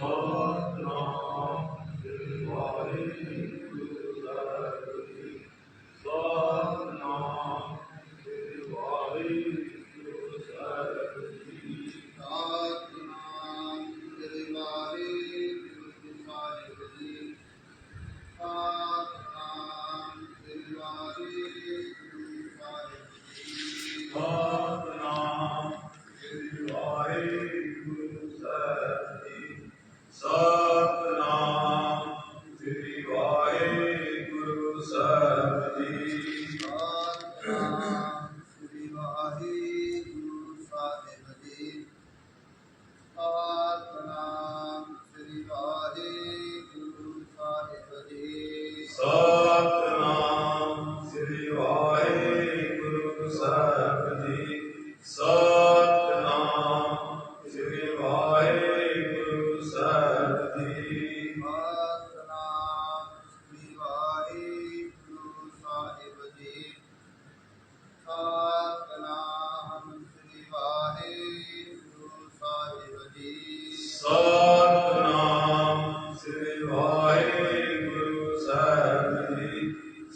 Oh.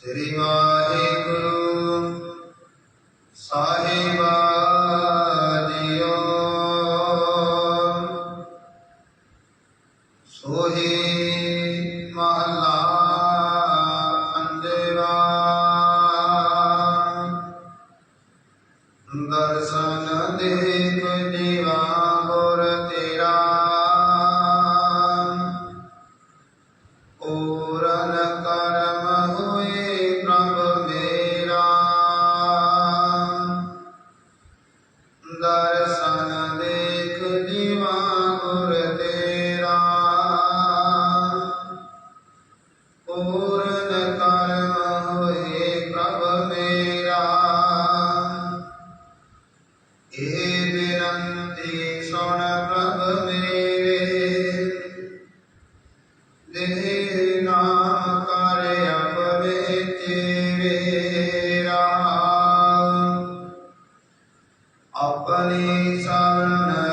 ਸ੍ਰੀ ਵਾਹਿਗੁਰੂ ਸਾਹਿਬਾ ਜੀਓ ਸੋਹੀ ਮਹਲਾ ਪੂਰਨ ਕਰਮ ਹੋਏ ਪ੍ਰਭ ਮੇਰਾ। ਇਹ ਬਿਰੰਤੀ ਸੁਣ ਪ੍ਰਭ ਮੇਰੇ। ਦੇਹ ਨਾਮ ਕਰ ਆਪਣੇ ਤੇਰੇ ਰਾਮ ਆਪਣੀ ਸਰਣ